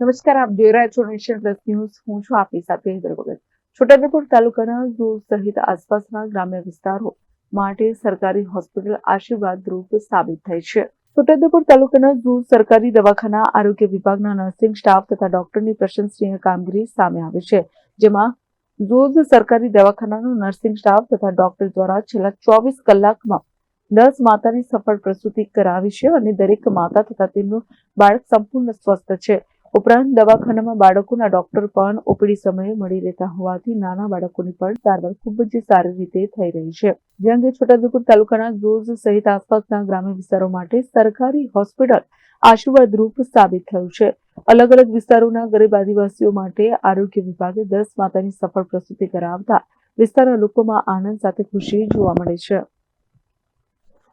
નમસ્કાર, આપ જોઈ રહ્યા છો નેશન પ્લસ ન્યૂઝ હું છું આપની સાથે ભગત છોટાઉદેપુર તાલુકાના દૂર સહિત આસપાસના ગ્રામ્ય વિસ્તારો માટે સરકારી હોસ્પિટલ આશીર્વાદ રૂપ સાબિત થઈ છે. છોટાઉદેપુર તાલુકાના દૂર સરકારી દવાખાના આરોગ્ય વિભાગના નર્સિંગ સ્ટાફ તથા ડોક્ટરની પ્રશંસનીય કામગીરી સામે આવી છે, જેમાં દૂધ સરકારી દવાખાનાનો નર્સિંગ સ્ટાફ તથા ડોક્ટર દ્વારા છેલ્લા ચોવીસ કલાકમાં દસ માતાની સફળ પ્રસૂતિ કરાવી છે અને દરેક માતા તથા તેમનું બાળક સંપૂર્ણ સ્વસ્થ છે. ઉપરાંત દવાખાનામાં બાળકોના ડોક્ટર પણ ઓપીડી સમયે મળી રહેતા હોવાથી નાના બાળકોની પણ સારવાર ખૂબ જ સારી રીતે થઈ રહી છે. જે અંગે છોટાઉદેપુર તાલુકાના ઝોઝ સહિત આસપાસના ગ્રામ્ય વિસ્તારો માટે સરકારી હોસ્પિટલ આશીર્વાદરૂપ સાબિત થયું છે. અલગ અલગ વિસ્તારોના ગરીબ આદિવાસીઓ માટે આરોગ્ય વિભાગે દસ માતાની સફળ પ્રસ્તુતિ કરાવતા વિસ્તારના લોકોમાં આનંદ સાથે ખુશી જોવા મળે છે.